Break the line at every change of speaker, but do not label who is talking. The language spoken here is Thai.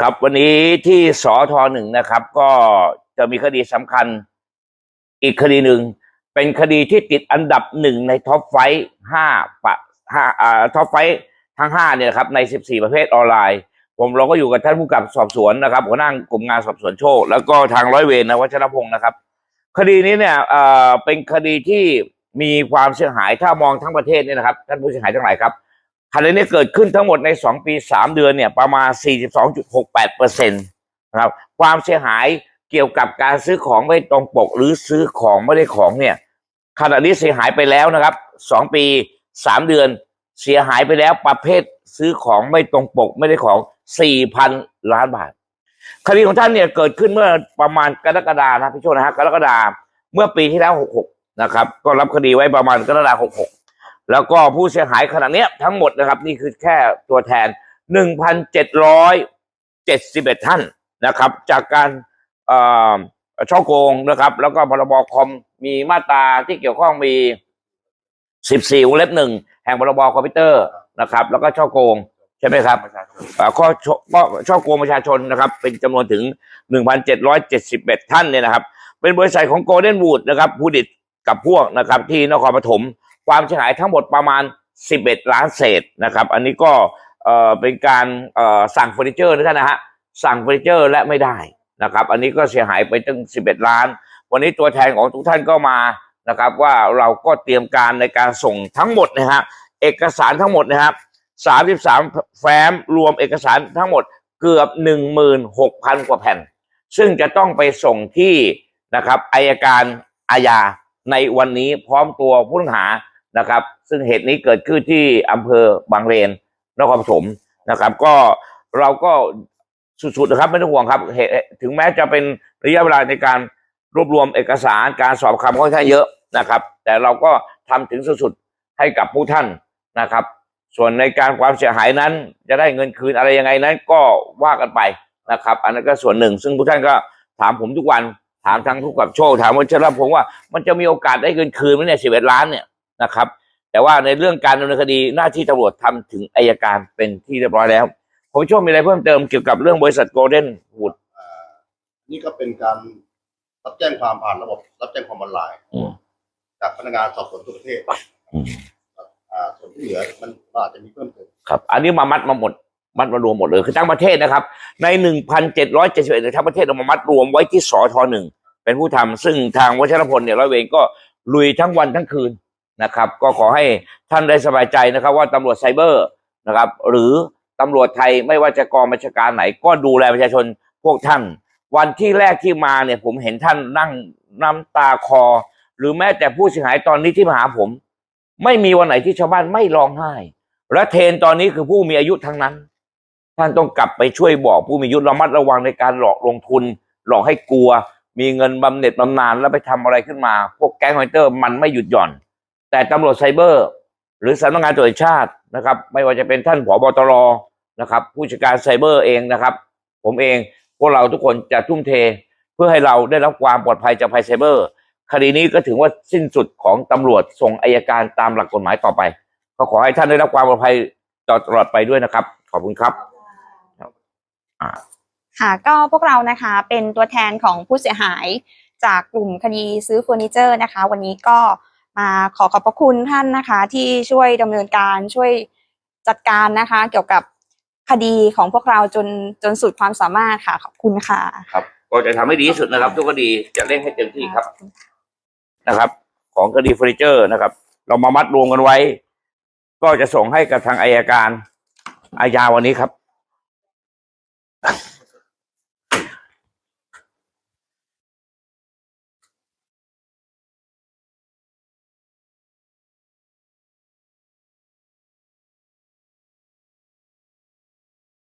ครับวันนี้ที่สอทหนึ่งนะครับ ก็จะมีคดีสำคัญอีกคดีหนึ่ง เป็นคดีที่ติดอันดับหนึ่งในท็อปไฟว์ห้าปะห้าอ่าท็อปไฟว์ทั้งห้าเนี่ยครับในสิบสี่ประเภทออนไลน์ ผมเราก็อยู่กับท่านผู้กำกับสอบสวนนะครับหัวหน้ากลุ่มงานสอบสวนโชค แล้วก็ทางร้อยเวรนะวัชรพงศ์นะครับ คดีนี้เนี่ยเอ่อเป็นคดีที่มีความเสียหายถ้ามองทั้งประเทศเนี่ยนะครับ ท่านผู้เสียหายทั้งหลายครับ คดีนี้เกิดขึ้นทั้งหมดใน 2 ปี 3 เดือนเนี่ยประมาณ 42.68เปอร์เซ็นต์นะครับความเสียหายเกี่ยวกับการซื้อของไม่ตรงปกหรือซื้อของไม่ได้ของเนี่ยขณะนี้เสียหายไปแล้วนะครับ 2 ปี 3 เดือน เสียหายไปแล้วประเภทซื้อของไม่ตรงปกไม่ได้ของ 4,000 ล้านบาท คดีของท่านเนี่ยเกิดขึ้นเมื่อประมาณกรกฎานะพี่โชนะฮะกรกฎาเมื่อปีที่แล้ว 66 นะครับ ก็รับคดีไว้ประมาณกรกฎา66 แล้วก็ผู้เสียหายขณะเนี้ยทั้งหมดนะครับ นี่คือแค่ตัวแทน 1,771 ท่านนะครับ จากการอ่อช่อโกงนะครับ แล้วก็พรบคอมมีมาตราที่เกี่ยวข้องมี 14วงเล็บหนึ่งแห่งพรบคอมพิวเตอร์นะครับ แล้วก็ช่อโกงใช่ไหมครับข้อช่อก็ช่อโกงประชาชนนะครับ เป็นจำนวนถึง 1,771 ท่านเนี่ยนะครับ เป็นบริษัทของโกลเด้นวูดนะครับผู้ดิตกับพวกนะครับ ที่นครปฐม ความเสียหายทั้งหมดประมาณ 11 ล้านเศษนะครับ อันนี้ก็เอ่อเป็นการเอ่อสั่งเฟอร์นิเจอร์นะท่านนะฮะสั่งเฟอร์นิเจอร์และไม่ได้นะครับ อันนี้ก็เสียหายไปตั้ง 11 ล้าน วันนี้ตัวแทนของทุกท่านก็มานะครับว่าเราก็เตรียมการในการส่งทั้งหมดนะฮะเอกสารทั้งหมดนะครับ33แฟ้มรวมเอกสารทั้งหมดเกือบ16,000กว่าแผ่น ซึ่งจะต้องไปส่งที่นะครับอายการอาญาในวันนี้พร้อมตัวผู้ต้องหา นะครับ ซึ่งเหตุนี้เกิดขึ้นที่อำเภอบางเลนนครปฐมนะครับ ก็เราก็สุดๆนะครับไม่ต้องห่วงครับเหตุถึงแม้จะเป็นระยะเวลาในการรวบรวมเอกสารการสอบคำค่อนข้างเยอะนะครับ แต่เราก็ทำถึงสุดๆให้กับผู้ท่านนะครับ ส่วนในการความเสียหายนั้น จะได้เงินคืนอะไรยังไงนั้น ก็ว่ากันไปนะครับ อันนั้นก็ส่วนหนึ่ง ซึ่งผู้ท่านก็ถามผมทุกวันถามทั้งทุกกับโชคถามว่าเชรับผมว่ามันจะมีโอกาสได้เงินคืนไหมเนี่ยสิบเอ็ดล้านเนี่ย นะครับ แต่ว่าในเรื่องการดำเนินคดีหน้าที่ตำรวจทำถึงอายการเป็นที่เรียบร้อยแล้ว ผมโชคมีอะไรเพิ่มเติมเกี่ยวกับเรื่องบริษัทโกลเด้นวูด
อ่านี่ก็เป็นการรับแจ้งความผ่านระบบ รับแจ้งความออนไลน์
อืม
จากพนักงานสอบสวนทั่วประเทศอ่าส่วนที่เหลือมันอาจจะมีเพิ่มเติม
ครับ อันนี้มามัดมาหมด มัดมารวมหมดเลยคือทั้งประเทศนะครับ ในหนึ่งพันเจ็ดร้อยเจ็ดสิบเอ็ดทั้งประเทศเอามามัดรวมไว้ที่สอทหนึ่งเป็นผู้ทำซึ่งทางวัชรพลเนี่ยร้อยเวรก็ลุยทั้งวันทั้งคืน นะครับ ก็ขอให้ท่านได้สบายใจนะครับ ว่าตำรวจไซเบอร์นะครับ หรือตำรวจไทยไม่ว่าจะกองบัญชาการไหน ก็ดูแลประชาชนพวกท่าน วันที่แรกที่มาเนี่ย ผมเห็นท่านนั่งน้ำตาคอ หรือแม้แต่ผู้เสียหายตอนนี้ที่มาหาผม ไม่มีวันไหนที่ชาวบ้านไม่ร้องไห้ และเทนตอนนี้คือผู้มีอายุทั้งนั้น ท่านต้องกลับไปช่วยบอกผู้มีอายุระมัดระวังในการหลอกลงทุน หลอกให้กลัว มีเงินบำเหน็จบำนาญแล้วไปทำอะไรขึ้นมา พวกแก๊งคอมพิวเตอร์มันไม่หยุดหย่อน แต่ตำรวจไซเบอร์ หรือสำนักงานตำรวจแห่งชาตินะครับ ไม่ว่าจะเป็นท่านผบตรนะครับ ผู้จัดการไซเบอร์เองนะครับ ผมเองพวกเราทุกคนจะทุ่มเท เพื่อให้เราได้รับความปลอดภัยจากภัยไซเบอร์ คดีนี้ก็ถือว่าสิ้นสุดของตำรวจส่งอายการตามหลักกฎหมายต่อไป ก็ขอให้ท่านได้รับความปลอดภัยตลอดไปด้วยนะครับ ขอบคุณครับ
ค่ะก็พวกเรานะคะเป็นตัวแทนของผู้เสียหายจากกลุ่มคดีซื้อเฟอร์นิเจอร์นะคะ วันนี้ก็ มาขอขอบพระคุณท่านนะคะ ที่ช่วยดำเนินการช่วยจัดการนะคะ เกี่ยวกับคดีของพวกเราจนจนสุดความสามารถค่ะ ขอบคุณค่ะ
ครับก็จะทำให้ดีที่สุดนะครับ ทุกคดีจะเร่งให้เต็มที่ครับนะครับ ของคดีเฟอร์นิเจอร์นะครับ เรามามัดรวมกันไว้ ก็จะส่งให้กับทางอายการอาญาวันนี้ครับ